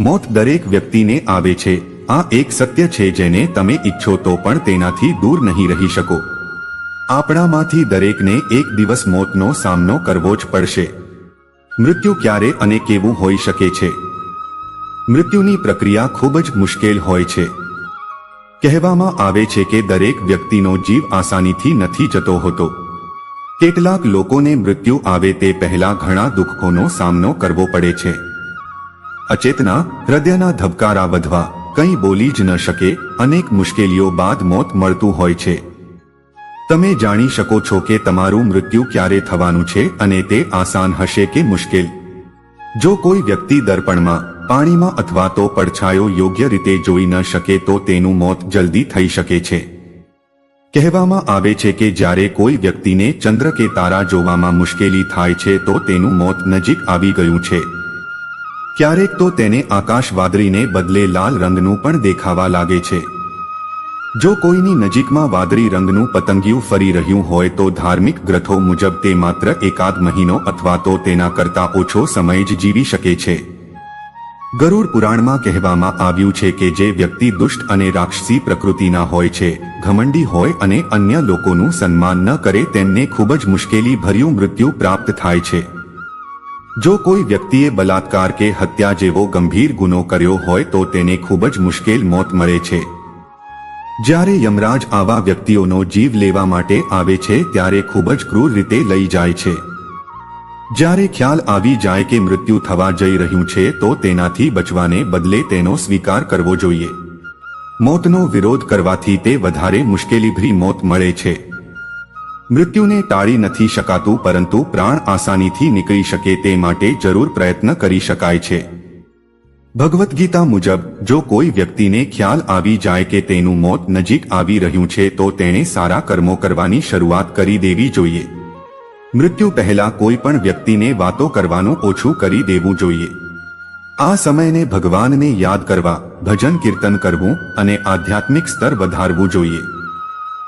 મોત દરેક વ્યક્તિને આવે છે. આ એક સત્ય છે જેને તમે ઈચ્છો તો પણ તેનાથી દૂર નહીં રહી શકો. આપણામાંથી દરેકને એક દિવસ મોતનો સામનો કરવો જ પડશે. મૃત્યુ ક્યારે અને કેવું હોઈ શકે છે? મૃત્યુની પ્રક્રિયા ખૂબ જ મુશ્કેલ હોય છે. કહેવામાં આવે છે કે દરેક વ્યક્તિનો જીવ આસાનીથી નથી જતો હોતો. કેટલાક લોકોને મૃત્યુ આવે તે પહેલા ઘણા દુઃખોનો સામનો કરવો પડે છે. અચેતના હૃદયના ધબકારા વધવા કંઈ બોલી જ ન શકે, અનેક મુશ્કેલીઓ બાદ મોત મળતું હોય છે. તમે જાણી શકો છો કે તમારું મૃત્યુ ક્યારે થવાનું છે અને તે આસાન હશે કે મુશ્કેલ. જો કોઈ વ્યક્તિ દર્પણમાં, પાણીમાં અથવા તો પડછાયો યોગ્ય રીતે જોઈ ન શકે તો તેનું મોત જલ્દી થઈ શકે છે. કહેવામાં આવે છે કે જ્યારે કોઈ વ્યક્તિને ચંદ્ર કે તારા જોવામાં મુશ્કેલી થાય છે તો તેનું મોત નજીક આવી ગયું છે. ક્યારેક તો તેને આકાશ વાદળીને બદલે લાલ રંગનું પણ દેખાવા લાગે છે. જો કોઈની નજીકમાં વાદળી રંગનું પતંગિયું ફરી રહ્યું હોય તો ધાર્મિક ગ્રથો મુજબ તે માત્ર એકાદ મહિનો અથવા તો તેના કરતા ઓછો સમય જ જીવી શકે છે. ગરુડ પુરાણમાં કહેવામાં આવ્યું છે કે જે વ્યક્તિ દુષ્ટ અને રાક્ષસી પ્રકૃતિના હોય છે, ઘમંડી હોય અને અન્ય લોકોનું સન્માન ન કરે તેમને ખૂબ જ મુશ્કેલી ભર્યું મૃત્યુ પ્રાપ્ત થાય છે. જો કોઈ વ્યક્તિએ બલાત્કાર કે હત્યા જેવો ગંભીર ગુનો કર્યો હોય તો તેને ખૂબ જ મુશ્કેલ મોત મળે છે. જ્યારે યમરાજ આવા વ્યક્તિઓનો જીવ લેવા માટે આવે છે ત્યારે ખૂબ જ ક્રૂર રીતે લઈ જાય છે. જ્યારે ખ્યાલ આવી જાય કે મૃત્યુ થવા જઈ રહ્યું છે તો તેનાથી બચવાને બદલે તેનો સ્વીકાર કરવો જોઈએ. મોતનો વિરોધ કરવાથી તે વધારે મુશ્કેલીભરી મોત મળે છે. મૃત્યુને ટાળી નથી શકાતું પરંતુ પ્રાણ આસાનીથી નીકળી શકે તે માટે જરૂર પ્રયત્ન કરી શકાય છે. ભગવદ્ ગીતા મુજબ, જો કોઈ વ્યક્તિને ખ્યાલ આવી જાય કે તેનું મોત નજીક આવી રહ્યું છે, તો તેણે સારા કર્મો કરવાની શરૂઆત કરી દેવી જોઈએ. મૃત્યુ પહેલા કોઈ પણ વ્યક્તિને વાતો કરવાનું ઓછું કરી દેવું જોઈએ. આ સમયને ભગવાનને યાદ કરવા ભજન કીર્તન કરવું અને આધ્યાત્મિક સ્તર વધારવું જોઈએ.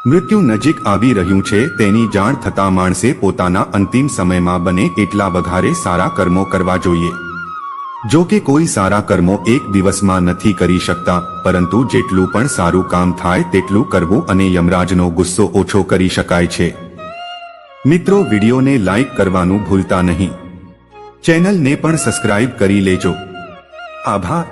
મૃત્યુ નજીક આવી રહ્યું છે તેની જાણ થતા માણસે પોતાના અંતિમ સમયમાં બને એટલા વધારે સારા કર્મો કરવા જોઈએ. જો કે કોઈ સારા કર્મો એક દિવસમાં નથી કરી શકતા, પરંતુ જેટલું પણ સારું કામ થાય તેટલું કરવું અને યમરાજનો ગુસ્સો ઓછો કરી શકાય છે. મિત્રો, વિડીયોને લાઈક કરવાનું ભૂલતા નહીં. ચેનલને પણ સબસ્ક્રાઇબ કરી લેજો. આભાર.